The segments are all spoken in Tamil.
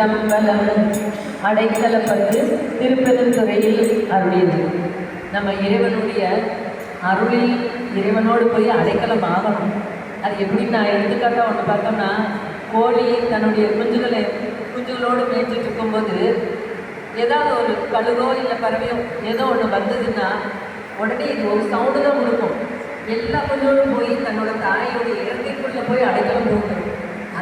திருச்சிற்றம்பலம் அடைக்கலப்பட்டு திருப்பெருந்துறையில் அருளியது. நம்ம இறைவனுடைய அருளில் இறைவனோடு போய் அடைக்கலம் ஆகணும். அது எப்படின்னு நான் எடுத்துக்காட்டாக ஒன்று பார்த்தோம்னா கோழி தன்னுடைய குஞ்சுகளை குஞ்சுகளோடு மேய்ச்சிட்டு இருக்கும்போது ஏதாவது ஒரு கழுகோ இல்லை பறவையோ ஏதோ ஒன்று வந்ததுன்னா உடனே இது ஒரு சவுண்டு தான் கொடுக்கும். எல்லா குஞ்சோடும் போய் தன்னோட தாயோட இறக்கைக்குள்ளே போய் அடைக்கலம் போகணும்.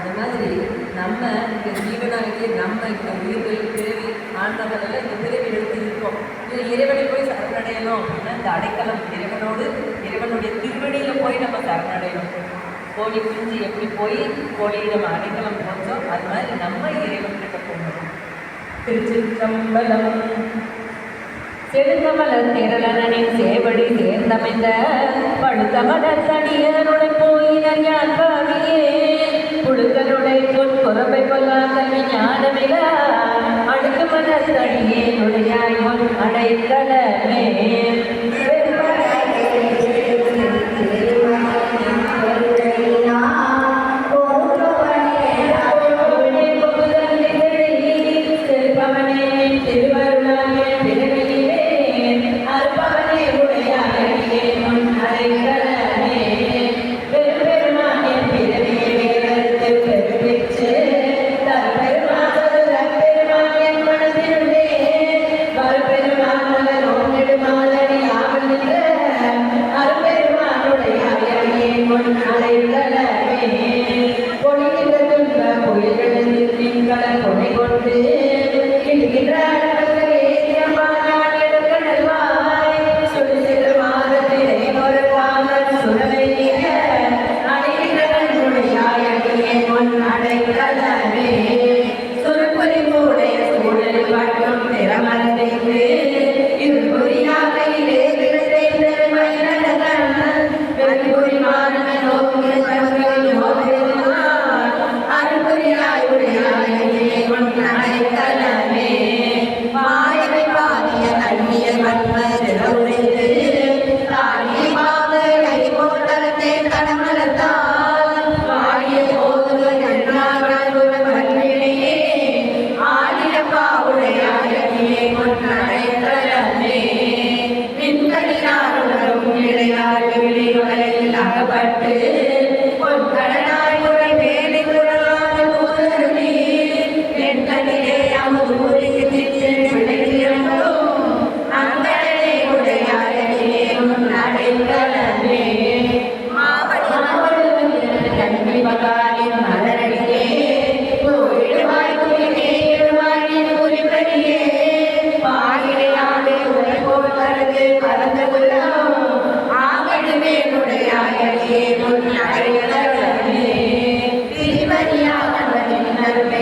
அது மாதிரி நம்ம இந்த ஜீவனாகிய நம்ம இந்த உயிர்கள் பிறவி ஆண்டவர்கள் இந்த பிறவி எடுத்து இருக்கோம். இது இறைவனை போய் சரணடையணும் அப்படின்னா இந்த அடைக்கலம் இறைவனோடு இறைவனுடைய திருவடியில் போய் நம்ம சரணடையணும். கோழி குஞ்சு எப்படி போய் கோழியிடம் அடைக்கலம் போச்சோம் அது மாதிரி நம்ம இறைவன் கிட்ட போகணும். திருச்சிற்றம்பலம் செடுங்கமல திரளனின் சேவடி சேர்ந்தமைந்த படுத்தமல தடியருடன் போயினர் யான் பாவியே. புழுக்கருடை பொன் குறவை கொல்லா கல்வி ஞானமில அடுக்கு மனத்தடியே நுழையாய் முன் அடைக்கலமே porque பட்டு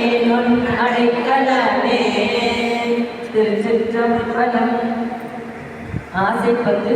காலிலே அடைக்கலமே திருச்சிற்றம்பலம் ஆசைப்பட்டு